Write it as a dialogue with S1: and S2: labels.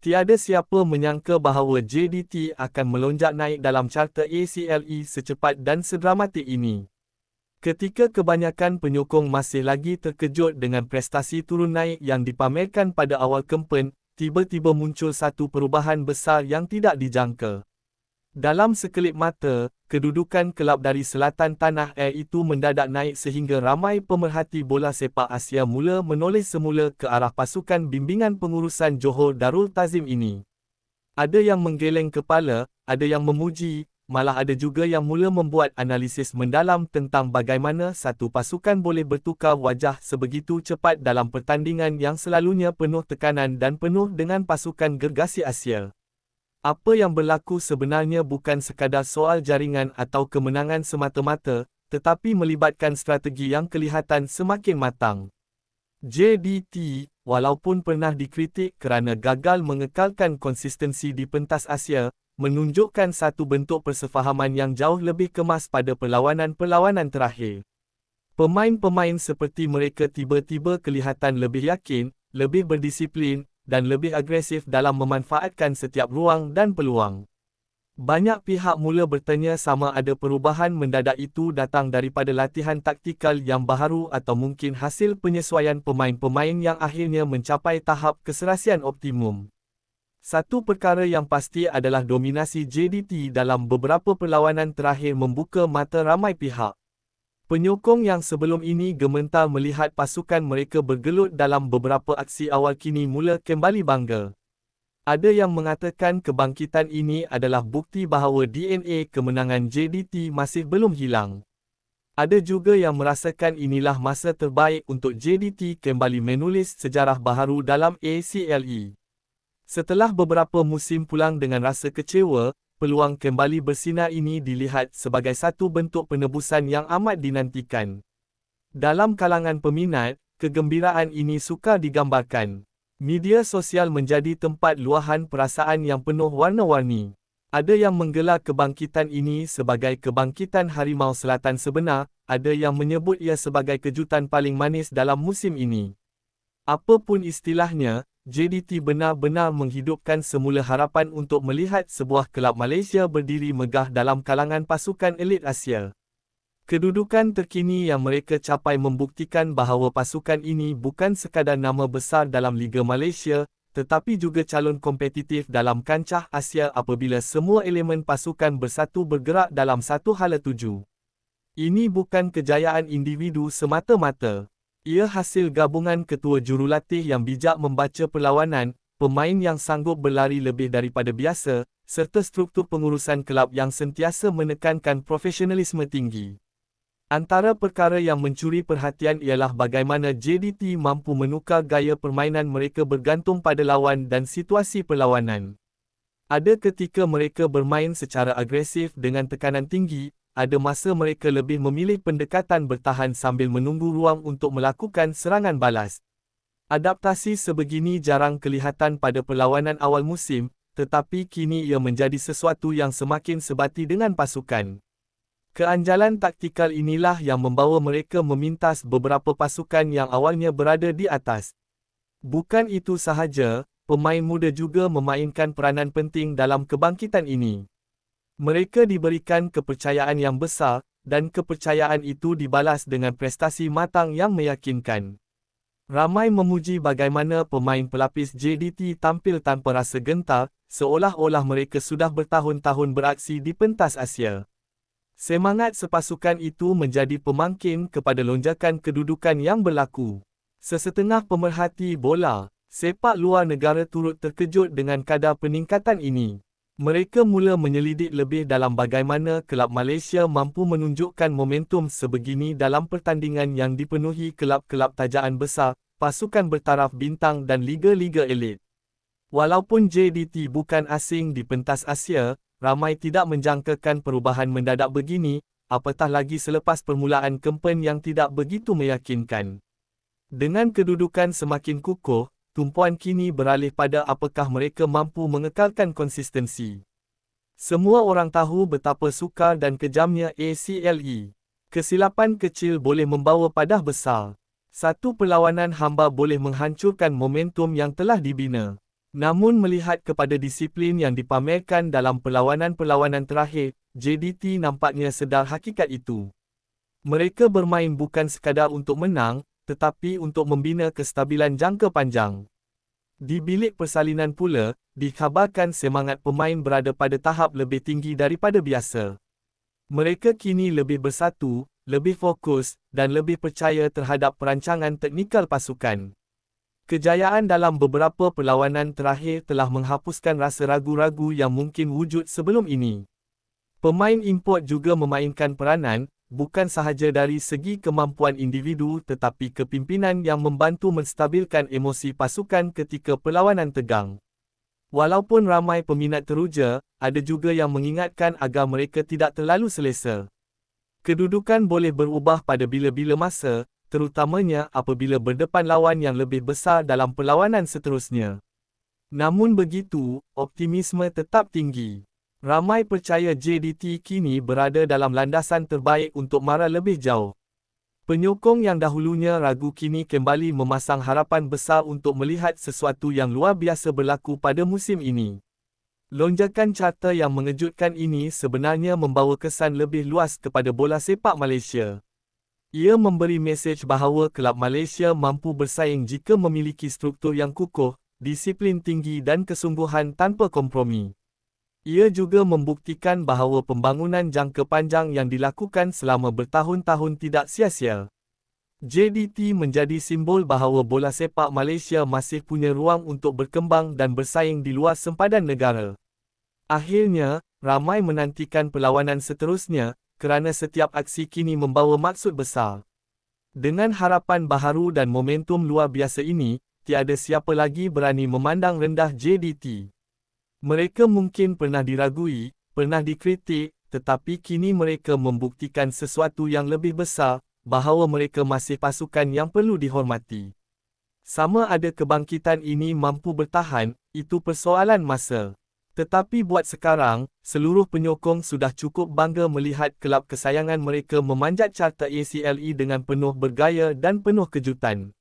S1: Tiada siapa menyangka bahawa JDT akan melonjak naik dalam carta ACLE secepat dan sedramatik ini. Ketika kebanyakan penyokong masih lagi terkejut dengan prestasi turun naik yang dipamerkan pada awal kempen, tiba-tiba muncul satu perubahan besar yang tidak dijangka. Dalam sekelip mata, kedudukan kelab dari selatan tanah air itu mendadak naik sehingga ramai pemerhati bola sepak Asia mula menoleh semula ke arah pasukan bimbingan pengurusan Johor Darul Tazim ini. Ada yang menggeleng kepala, ada yang memuji, malah ada juga yang mula membuat analisis mendalam tentang bagaimana satu pasukan boleh bertukar wajah sebegitu cepat dalam pertandingan yang selalunya penuh tekanan dan penuh dengan pasukan gergasi Asia. Apa yang berlaku sebenarnya bukan sekadar soal jaringan atau kemenangan semata-mata, tetapi melibatkan strategi yang kelihatan semakin matang. JDT, walaupun pernah dikritik kerana gagal mengekalkan konsistensi di pentas Asia, menunjukkan satu bentuk persefahaman yang jauh lebih kemas pada perlawanan-perlawanan terakhir. Pemain-pemain seperti mereka tiba-tiba kelihatan lebih yakin, lebih berdisiplin, dan lebih agresif dalam memanfaatkan setiap ruang dan peluang. Banyak pihak mula bertanya sama ada perubahan mendadak itu datang daripada latihan taktikal yang baharu atau mungkin hasil penyesuaian pemain-pemain yang akhirnya mencapai tahap keserasian optimum. Satu perkara yang pasti adalah dominasi JDT dalam beberapa perlawanan terakhir membuka mata ramai pihak. Penyokong yang sebelum ini gementar melihat pasukan mereka bergelut dalam beberapa aksi awal kini mula kembali bangga. Ada yang mengatakan kebangkitan ini adalah bukti bahawa DNA kemenangan JDT masih belum hilang. Ada juga yang merasakan inilah masa terbaik untuk JDT kembali menulis sejarah baharu dalam ACLE. Setelah beberapa musim pulang dengan rasa kecewa, peluang kembali bersinar ini dilihat sebagai satu bentuk penebusan yang amat dinantikan. Dalam kalangan peminat, kegembiraan ini suka digambarkan. Media sosial menjadi tempat luahan perasaan yang penuh warna-warni. Ada yang menggelar kebangkitan ini sebagai kebangkitan Harimau Selatan sebenar, ada yang menyebut ia sebagai kejutan paling manis dalam musim ini. Apapun istilahnya, JDT benar-benar menghidupkan semula harapan untuk melihat sebuah kelab Malaysia berdiri megah dalam kalangan pasukan elit Asia. Kedudukan terkini yang mereka capai membuktikan bahawa pasukan ini bukan sekadar nama besar dalam Liga Malaysia, tetapi juga calon kompetitif dalam kancah Asia apabila semua elemen pasukan bersatu bergerak dalam satu hala tuju. Ini bukan kejayaan individu semata-mata. Ia hasil gabungan ketua jurulatih yang bijak membaca perlawanan, pemain yang sanggup berlari lebih daripada biasa, serta struktur pengurusan kelab yang sentiasa menekankan profesionalisme tinggi. Antara perkara yang mencuri perhatian ialah bagaimana JDT mampu menukar gaya permainan mereka bergantung pada lawan dan situasi perlawanan. Ada ketika mereka bermain secara agresif dengan tekanan tinggi, ada masa mereka lebih memilih pendekatan bertahan sambil menunggu ruang untuk melakukan serangan balas. Adaptasi sebegini jarang kelihatan pada perlawanan awal musim, tetapi kini ia menjadi sesuatu yang semakin sebati dengan pasukan. Keanjalan taktikal inilah yang membawa mereka memintas beberapa pasukan yang awalnya berada di atas. Bukan itu sahaja, pemain muda juga memainkan peranan penting dalam kebangkitan ini. Mereka diberikan kepercayaan yang besar, dan kepercayaan itu dibalas dengan prestasi matang yang meyakinkan. Ramai memuji bagaimana pemain pelapis JDT tampil tanpa rasa gentar, seolah-olah mereka sudah bertahun-tahun beraksi di pentas Asia. Semangat sepasukan itu menjadi pemangkin kepada lonjakan kedudukan yang berlaku. Sesetengah pemerhati bola, sepak luar negara turut terkejut dengan kadar peningkatan ini. Mereka mula menyelidik lebih dalam bagaimana kelab Malaysia mampu menunjukkan momentum sebegini dalam pertandingan yang dipenuhi kelab-kelab tajaan besar, pasukan bertaraf bintang dan liga-liga elit. Walaupun JDT bukan asing di pentas Asia, ramai tidak menjangkakan perubahan mendadak begini, apatah lagi selepas permulaan kempen yang tidak begitu meyakinkan. Dengan kedudukan semakin kukuh, tumpuan kini beralih pada apakah mereka mampu mengekalkan konsistensi. Semua orang tahu betapa sukar dan kejamnya ACLE. Kesilapan kecil boleh membawa padah besar. Satu perlawanan hamba boleh menghancurkan momentum yang telah dibina. Namun melihat kepada disiplin yang dipamerkan dalam perlawanan-perlawanan terakhir, JDT nampaknya sedar hakikat itu. Mereka bermain bukan sekadar untuk menang, tetapi untuk membina kestabilan jangka panjang. Di bilik persalinan pula, dikhabarkan semangat pemain berada pada tahap lebih tinggi daripada biasa. Mereka kini lebih bersatu, lebih fokus, dan lebih percaya terhadap perancangan teknikal pasukan. Kejayaan dalam beberapa perlawanan terakhir telah menghapuskan rasa ragu-ragu yang mungkin wujud sebelum ini. Pemain import juga memainkan peranan, bukan sahaja dari segi kemampuan individu tetapi kepimpinan yang membantu menstabilkan emosi pasukan ketika perlawanan tegang. Walaupun ramai peminat teruja, ada juga yang mengingatkan agar mereka tidak terlalu selesa. Kedudukan boleh berubah pada bila-bila masa, terutamanya apabila berdepan lawan yang lebih besar dalam perlawanan seterusnya. Namun begitu, optimisme tetap tinggi. Ramai percaya JDT kini berada dalam landasan terbaik untuk mara lebih jauh. Penyokong yang dahulunya ragu kini kembali memasang harapan besar untuk melihat sesuatu yang luar biasa berlaku pada musim ini. Lonjakan carta yang mengejutkan ini sebenarnya membawa kesan lebih luas kepada bola sepak Malaysia. Ia memberi mesej bahawa kelab Malaysia mampu bersaing jika memiliki struktur yang kukuh, disiplin tinggi dan kesungguhan tanpa kompromi. Ia juga membuktikan bahawa pembangunan jangka panjang yang dilakukan selama bertahun-tahun tidak sia-sia. JDT menjadi simbol bahawa bola sepak Malaysia masih punya ruang untuk berkembang dan bersaing di luar sempadan negara. Akhirnya, ramai menantikan perlawanan seterusnya, kerana setiap aksi kini membawa maksud besar. Dengan harapan baharu dan momentum luar biasa ini, tiada siapa lagi berani memandang rendah JDT. Mereka mungkin pernah diragui, pernah dikritik, tetapi kini mereka membuktikan sesuatu yang lebih besar, bahawa mereka masih pasukan yang perlu dihormati. Sama ada kebangkitan ini mampu bertahan, itu persoalan masa. Tetapi buat sekarang, seluruh penyokong sudah cukup bangga melihat kelab kesayangan mereka memanjat carta ACLE dengan penuh bergaya dan penuh kejutan.